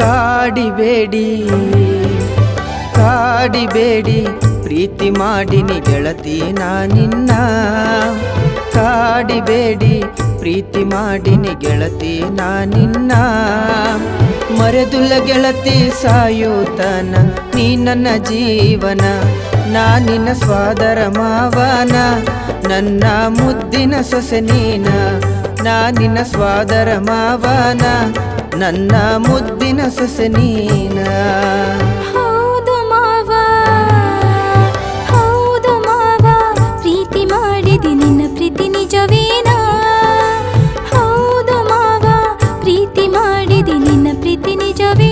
ಕಾಡಿಬೇಡಿ ಕಾಡಿಬೇಡಿ, ಪ್ರೀತಿ ಮಾಡಿನಿ ಗೆಳತಿ ನಾನಿನ್ನ ಕಾಡಿಬೇಡಿ, ಪ್ರೀತಿ ಮಾಡಿನಿ ಗೆಳತಿ ನಾನಿನ್ನ ಮರೆದುಲ್ಲ ಗೆಳತಿ ಸಾಯೋತನ, ನೀ ನನ್ನ ಜೀವನ ನಾನಿನ ಸ್ವಾದರ ಮಾವನ. ನನ್ನ ಮುದ್ದಿನ ಸೊಸೆ ನೀನ ನಿನ್ನ ಸ್ವಾದರ ಮಾವನ. ನನ್ನ ಮುದ್ದಿನ ಸೊಸೆ ನೀನ. ಹೌದು ಮಾವ ಹೌದು ಮಾವ, ಪ್ರೀತಿ ಮಾಡಿದಿ ನಿನ್ನ ಪ್ರೀತಿ ನಿಜವೇನ? ಹೌದು ಮಾವ, ಪ್ರೀತಿ ಮಾಡಿದಿ ನಿನ್ನ ಪ್ರೀತಿ ನಿಜವೇ?